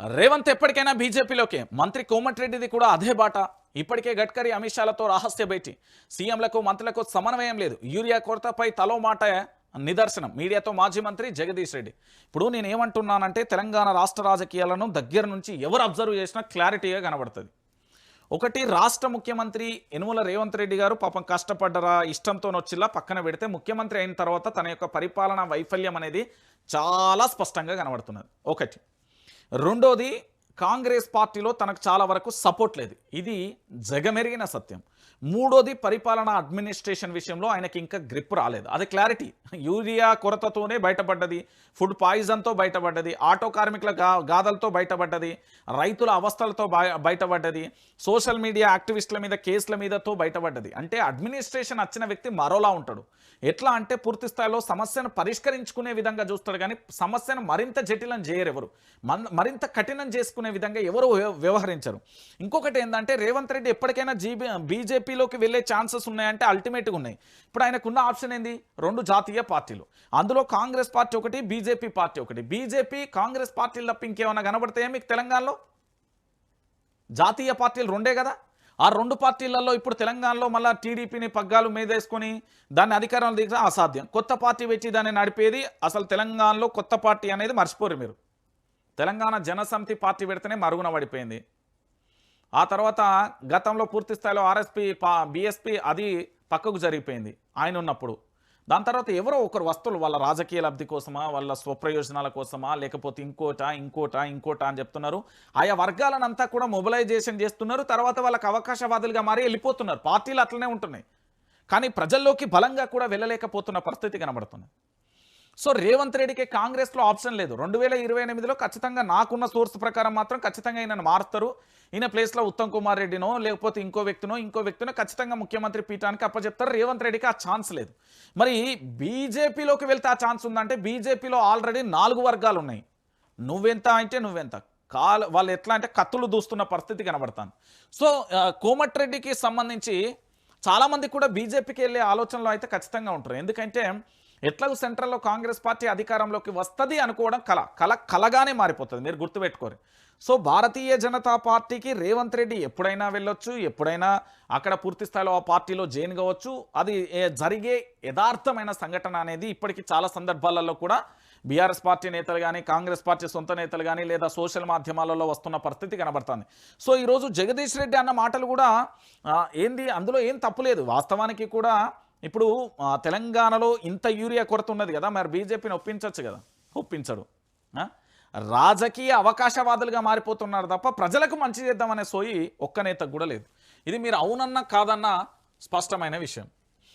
రేవంత్ ఎప్పటికైనా బీజేపీలోకే. మంత్రి కోమటిరెడ్డిది కూడా అదే బాట. ఇప్పటికే గడ్కరీ అమిత్ షాలతో రహస్య భేటీ. సీఎంలకు మంత్రులకు సమన్వయం లేదు. యూరియా కొరతపై తలో మాట నిదర్శనం. మీడియాతో మాజీ మంత్రి జగదీష్ రెడ్డి. ఇప్పుడు నేను ఏమంటున్నానంటే తెలంగాణ రాష్ట్ర రాజకీయాలను దగ్గర నుంచి ఎవరు అబ్జర్వ్ చేసినా క్లారిటీగా కనబడుతుంది. ఒకటి రాష్ట్ర ముఖ్యమంత్రి యనుమల రేవంత్ రెడ్డి గారు పాపం కష్టపడ్డరా ఇష్టంతో నొచ్చిలా పక్కన పెడితే ముఖ్యమంత్రి అయిన తర్వాత తన యొక్క పరిపాలన వైఫల్యం అనేది చాలా స్పష్టంగా కనబడుతున్నది. ఒకటి రెండోది కాంగ్రెస్ పార్టీలో తనకు చాలా వరకు సపోర్ట్ లేదు. ఇది జగమెరిగిన సత్యం. మూడోది పరిపాలన అడ్మినిస్ట్రేషన్ విషయంలో ఆయనకి ఇంకా గ్రిప్ రాలేదు. అది క్లారిటీ. యూరియా కొరతతోనే బయటపడ్డది. ఫుడ్ పాయిజన్తో బయటపడ్డది. ఆటో కార్మికుల గా గాథలతో బయటపడ్డది. రైతుల అవస్థలతో బయ- బయటపడ్డది. సోషల్ మీడియా యాక్టివిస్టుల మీద కేసుల మీదతో బయటపడ్డది. అంటే అడ్మినిస్ట్రేషన్ వచ్చిన వ్యక్తి మరోలా ఉంటాడు. ఎట్లా అంటే పూర్తి స్థాయిలో సమస్యను పరిష్కరించుకునే విధంగా చూస్తాడు కానీ సమస్యను మరింత జటిలం చేయరు ఎవరు. మరింత కఠినం చేసుకునే విధంగా ఎవరు వ్యవ- వ్యవహరించరు. ఇంకొకటి ఏంటంటే రేవంత్ రెడ్డి ఎప్పటికైనా జీబీ బీజేపీలోకి వెళ్ళే ఛాన్సెస్ ఉన్నాయంటే అల్టిమేట్గా ఉన్నాయి. ఇప్పుడు ఆయనకున్న ఆప్షన్ ఏంది? రెండు జాతీయ పార్టీలు. అందులో కాంగ్రెస్ పార్టీ ఒకటి బీజేపీ పార్టీ ఒకటి. బీజేపీ కాంగ్రెస్ పార్టీలు తప్ప ఇంకేమైనా కనబడతాయా మీకు తెలంగాణలో? జాతీయ పార్టీలు రెండే కదా. ఆ రెండు పార్టీలలో ఇప్పుడు తెలంగాణలో మళ్ళీ టీడీపీని పగ్గాలు మీదేసుకొని దాన్ని అధికారంలో దిగడం అసాధ్యం. కొత్త పార్టీ పెట్టి దాన్ని నడిపేది అసలు తెలంగాణలో కొత్త పార్టీ అనేది మర్చిపోరు మీరు. తెలంగాణ జనసమితి పార్టీ పెడితేనే మరుగున పడిపోయింది. ఆ తర్వాత గతంలో పూర్తి స్థాయిలో ఆర్ఎస్పీ పా బీఎస్పీ అది పక్కకు జరిగిపోయింది ఆయన ఉన్నప్పుడు. దాని తర్వాత ఎవరో ఒకరు వస్తువులు వాళ్ళ రాజకీయ లబ్ధి కోసమా వాళ్ళ స్వప్రయోజనాల కోసమా లేకపోతే ఇంకోట ఇంకోట ఇంకోట అని చెప్తున్నారు. ఆయా వర్గాలనంతా కూడా మొబిలైజేషన్ చేస్తున్నారు. తర్వాత వాళ్ళకి అవకాశవాదులుగా మారి వెళ్ళిపోతున్నారు. పార్టీలు అట్లనే ఉంటున్నాయి. కానీ ప్రజల్లోకి బలంగా కూడా వెళ్ళలేకపోతున్న పరిస్థితి కనబడుతుంది. సో రేవంత్ రెడ్డికి కాంగ్రెస్లో ఆప్షన్ లేదు. రెండు వేల ఇరవై ఎనిమిదిలో ఖచ్చితంగా నాకున్న సోర్స్ ప్రకారం మాత్రం ఖచ్చితంగా ఈయనను మారుస్తారు. ఈయన ప్లేస్లో ఉత్తమ్ కుమార్ రెడ్డినో లేకపోతే ఇంకో వ్యక్తినో ఇంకో వ్యక్తినో ఖచ్చితంగా ముఖ్యమంత్రి పీఠానికి అప్పచెప్తారు. రేవంత్ రెడ్డికి ఆ ఛాన్స్ లేదు. మరి బీజేపీలోకి వెళ్తే ఆ ఛాన్స్ ఉందంటే బీజేపీలో ఆల్రెడీ నాలుగు వర్గాలు ఉన్నాయి. నువ్వెంత అంటే నువ్వెంత. కాలు వాళ్ళు ఎట్లా అంటే కత్తులు దూస్తున్న పరిస్థితి కనబడతాను. సో కోమటిరెడ్డికి సంబంధించి చాలామంది కూడా బీజేపీకి వెళ్ళే ఆలోచనలో అయితే ఖచ్చితంగా ఉంటారు. ఎందుకంటే ఎట్లాగూ సెంట్రల్లో కాంగ్రెస్ పార్టీ అధికారంలోకి వస్తుంది అనుకోవడం కల కల కలగానే మారిపోతుంది. మీరు గుర్తుపెట్టుకోరు. సో భారతీయ జనతా పార్టీకి రేవంత్ రెడ్డి ఎప్పుడైనా వెళ్ళొచ్చు ఎప్పుడైనా అక్కడ పూర్తి స్థాయిలో ఆ పార్టీలో జైన్ కావచ్చు. అది జరిగే యథార్థమైన సంఘటన అనేది ఇప్పటికీ చాలా సందర్భాలలో కూడా బీఆర్ఎస్ పార్టీ నేతలు కానీ కాంగ్రెస్ పార్టీ సొంత నేతలు కానీ లేదా సోషల్ మాధ్యమాలలో వస్తున్న పరిస్థితి కనబడుతుంది. సో ఈరోజు జగదీష్ రెడ్డి అన్న మాటలు కూడా ఏంది అందులో ఏం తప్పులేదు వాస్తవానికి కూడా ఇప్పుడు తెలంగాణలో ఇంత యూరియా కొరత ఉన్నది కదా మరి బీజేపీని ఒప్పించవచ్చు కదా? ఒప్పించడు రాజకీయ అవకాశవాదులుగా మారిపోతున్నారు తప్ప ప్రజలకు మంచి చేద్దామనే సోయి ఒక్క నేతకు కూడా లేదు. ఇది మీరు అవునన్నా కాదన్నా స్పష్టమైన విషయం.